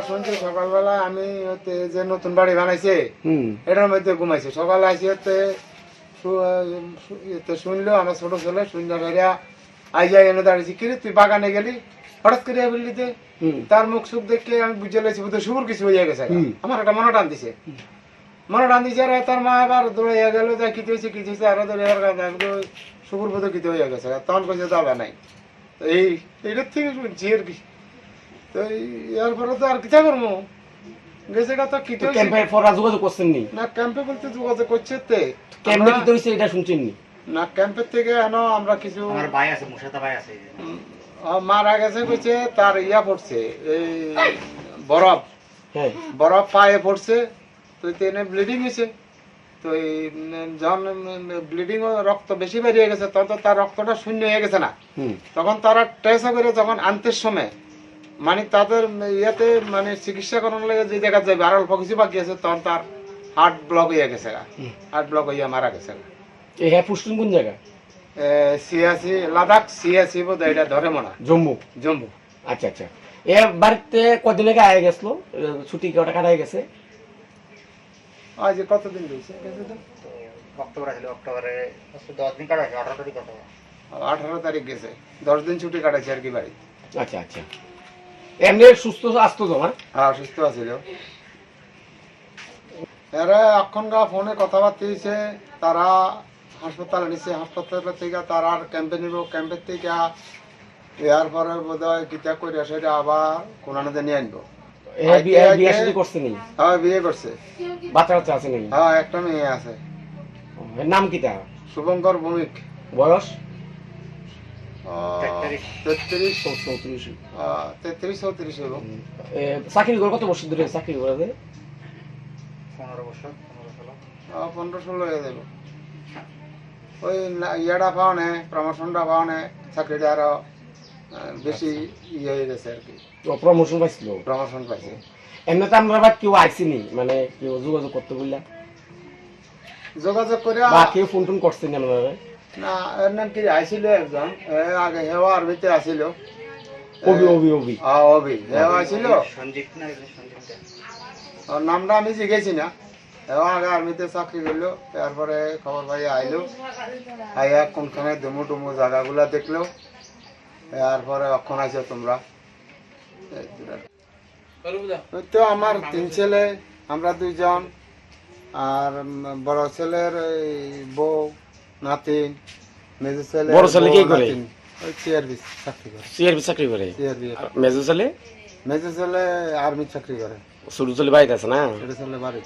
শুনছি সকালবেলা আমি হতে যে নতুন বাড়ি বানাইছে এটার মধ্যে ঘুমাইছে। সকালে আসি হতে শু- শু- এতে শুনলো আমার ছোট ছেলে শুনলো সেটা আই এনে দাঁড়িয়েছি কিরে তুই বাগানে গেলি? হঠাৎ করে বললিতে হুম। তার মুখ সুখ দেখে আমি বুঝে লেছি বোধহয় শুভর কিছু হয়ে গেছে আমার একটা মনে টান দিছে মনে টান দিছে আর তার মা আবার দৌড়াইয়া গেল যা কি হয়েছে কি হয়েছে আরও দৌড়ে শুভর বোধ কিতে হয়ে গেছে তখন কইছে নাই। তো এই এইটার থেকে শুনছি আর কি। তো এরপরে তো আর কিতা করব গেছে কথা কি ক্যাম্পে পড়া যোগাযোগ করছেন নি? না ক্যাম্পে বলতে যোগাযোগ করছে তে। ক্যাম্পে কি হইছে এটা শুনছেন নি? না ক্যাম্পের থেকে এনো আমরা কিছু আমার ভাই আছে মুর্শিদা ভাই আছে। মারা গেছে কইছে তার ইয়া পড়ছে এই বরফ। হ্যাঁ। বরফ পায়ে পড়ছে তো তেনে ব্লিডিং হয়েছে তো এই যখন ব্লিডিং রক্ত বেশি বেরিয়ে গেছে তখন তো তার রক্তটা শূন্য হয়ে গেছে না। তখন তারা টেস্ট করে যখন আনতে সময় মানে তাদের ইয়াতে মানে চিকিৎসা করার লাগে যে জায়গা যাবে আর অল্প কিছু বাকি আছে তখন তার হার্ট ব্লক হয়ে গেছে। হার্ট ব্লক হইয়া মারা গেছে এই হ্যাঁ পুষ্টিন কোন জায়গা? সিয়াসি লাদাখ সিয়াসি বোধ এটা ধরে মনে হয়। জম্মু? জম্মু। আচ্ছা আচ্ছা। এ বাড়িতে কদিন আগে আয় গেছিল ছুটি কটা কাটাই গেছে? আজ কতদিন দিয়েছে গেছে তো। তো অক্টোবর আসলে অক্টোবরে দশ দিন কাটা আছে আঠারো তারিখ কত আঠারো তারিখ গেছে। দশ দিন ছুটি কাটাইছে আর কি বাড়ি আচ্ছা আচ্ছা। এমনি সুস্থ আসতো তো হ্যাঁ? হ্যাঁ সুস্থ আছিল এরা এখনকার ফোনে কথাবার্তা হয়েছে তারা হাসপাতালে হাসপাতাল থেকে তারা আর ক্যাম্পে নিব ক্যাম্পের থেকে পরে বোধ হয় কিতা করে সেটা আবার কোনানোতে নিয়ে আনব। বিয়ে বিয়ে করছে নি হ্যাঁ বিয়ে করছে। বাচ্চা বাচ্চা আছে নাকি? হ্যাঁ একটা মেয়ে আছে। নাম কি তা শুভঙ্কর ভৌমিক। বয়স? তেত্রিশ চৌ- চৌত্রিশ তেত্রিশ চৌত্রিশ হইব এ, চাকরি করে কত বছর ধরে চাকরি করে যে? পনেরো বছর পনেরো ষোলো। আহ, পনেরো ষোলো। হয়ে যাবে ওই না- ইয়াটা পাও নে প্রমোশনটা পাও নে চাকরিটা আরও বেশি ইয়ে হয়ে গেছে আর কি ও প্রমোশন পাইছিল প্রমোশন পাইছে এমনি তো আমরা আবার কেউ আইসিনি মানে কেউ যোগাযোগ করতে বললা? যোগাযোগ করে বা কেউ ফোন টোন করছে না আপনারা না এর নাম কি আইছিল একজন? আগে হেওয়া আরবিতে আসিল অবি অবি অবি আহ, অবি হেওয়া আসিল সঞ্জীব না এগুলো সঞ্জীব দে। ওর নামটা আমি জিজ্ঞেছি না। হেওয়া আগে আর্মিতে চাকরি করল তারপরে খবর পাই আইলো। আইয়া কোনখানে ডুমু টুমু জায়গাগুলা দেখল। তারপরে অক্ষণ আইছো তোমরা। তো আমার তিন ছেলে আমরা দুইজন। আর বড় ছেলের বউ। নাতিন মেজো ছেলে বড় ছেলে কি করে? সিআরবি চাকরি করে। সিআরবি চাকরি করে? সিআরবি মেজো ছেলে মেজো ছেলে আর্মি চাকরি করে। ছোট ছেলে বাড়িতে আছে না? ছোট ছেলে বাড়ি